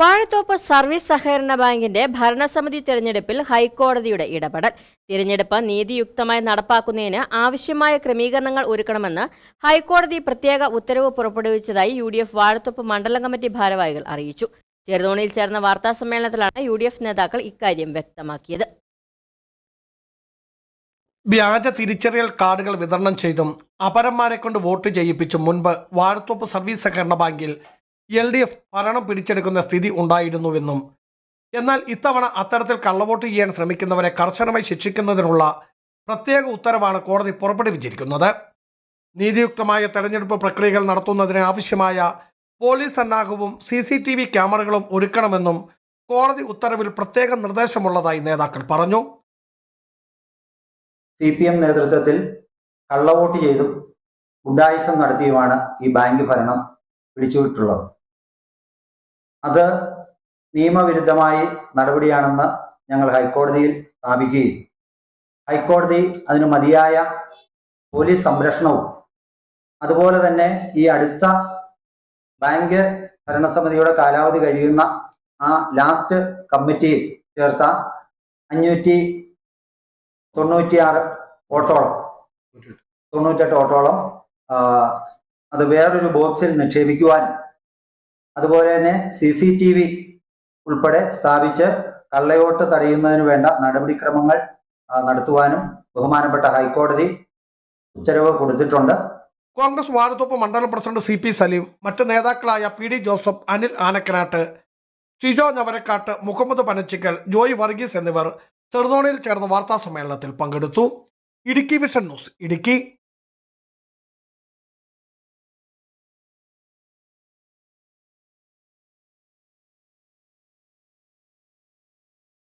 Vazhathope service സഹകരണ ബാങ്കിന്റെ ഭരണസമിതി തെരഞ്ഞെടുപ്പിൽ ഹൈക്കോടതിയുടെ ഇടപെടൽ. തിരഞ്ഞെടുപ്പ് നീതിയുക്തമായി നടപ്പാക്കുന്നതിന് ആവശ്യമായ ക്രമീകരണങ്ങൾ ഒരുക്കണമെന്ന് ഹൈക്കോടതി പ്രത്യേക ഉത്തരവ് പുറപ്പെടുവിച്ചതായി യു ഡി എഫ് വാഴത്തോപ്പ് മണ്ഡലം കമ്മിറ്റി ഭാരവാഹികൾ അറിയിച്ചു. ചെറുതോണിയിൽ ചേർന്ന വാർത്താസമ്മേളനത്തിലാണ് യു ഡി എഫ് നേതാക്കൾ ഇക്കാര്യം വ്യക്തമാക്കിയത്. വ്യാജ തിരിച്ചറിയൽ കാർഡുകൾ വിതരണം ചെയ്തും അപരന്മാരെ കൊണ്ട് വോട്ട് ചെയ്യിപ്പിച്ചും മുൻപ് വാഴത്തോപ്പ് സർവീസ് സഹകരണ ബാങ്കിൽ എൽ ഡി എഫ് ഭരണം പിടിച്ചെടുക്കുന്ന സ്ഥിതി ഉണ്ടായിരുന്നുവെന്നും എന്നാൽ ഇത്തവണ അത്തരത്തിൽ കള്ളവോട്ട് ചെയ്യാൻ ശ്രമിക്കുന്നവരെ കർശനമായി ശിക്ഷിക്കുന്നതിനുള്ള പ്രത്യേക ഉത്തരവാണ് കോടതി പുറപ്പെടുവിച്ചിരിക്കുന്നത്. നീതിയുക്തമായ തെരഞ്ഞെടുപ്പ് പ്രക്രിയകൾ നടത്തുന്നതിന് ആവശ്യമായ പോലീസ് സന്നാഹവും സി സി ടി വി ക്യാമറകളും ഒരുക്കണമെന്നും കോടതി ഉത്തരവിൽ പ്രത്യേക നിർദ്ദേശമുള്ളതായി നേതാക്കൾ പറഞ്ഞു. സി പി എം നേതൃത്വത്തിൽ കള്ളവോട്ട് ചെയ്തും ഗുണ്ടായുസം നടത്തിയുമാണ് ഈ ബാങ്ക് ഭരണം. പിടിച്ചുവിട്ടുള്ളത്. അത് നിയമവിരുദ്ധമായി നടപടിയാണെന്ന് ഞങ്ങൾ ഹൈക്കോടതിയിൽ സ്ഥാപിക്കുകയും. ഹൈക്കോടതി അതിന് മതിയായ പോലീസ് സംരക്ഷണവും അതുപോലെ തന്നെ ഈ അടുത്ത ബാങ്ക് ഭരണസമിതിയുടെ കാലാവധി കഴിയുന്ന ആ ലാസ്റ്റ് കമ്മിറ്റിയിൽ ചേർത്ത അഞ്ഞൂറ്റി തൊണ്ണൂറ്റിയാറ് ഓട്ടോളം തൊണ്ണൂറ്റെട്ട് ഓട്ടോളം അത് വേറൊരു ബോക്സിൽ നിക്ഷേപിക്കുവാനും അതുപോലെ തന്നെ സി സി ടി വി ഉൾപ്പെടെ സ്ഥാപിച്ച് കള്ളയോട്ട് തടയുന്നതിന് വേണ്ട നടപടിക്രമങ്ങൾ നടത്തുവാനും ബഹുമാനപ്പെട്ട ഹൈക്കോടതി ഉത്തരവ് കൊടുത്തിട്ടുണ്ട്. കോൺഗ്രസ് വാഴത്തോപ്പ് മണ്ഡലം പ്രസിഡന്റ് സി പി സലീം മറ്റ് നേതാക്കളായ P D Joseph Anil Anakkanatt Shijo Navarakkatt Muhammad Panachikkal Joy Varghese എന്നിവർ ചെറുതോണിയിൽ ചേർന്ന വാർത്താ സമ്മേളനത്തിൽ പങ്കെടുത്തു. Idukki vision news Idukki.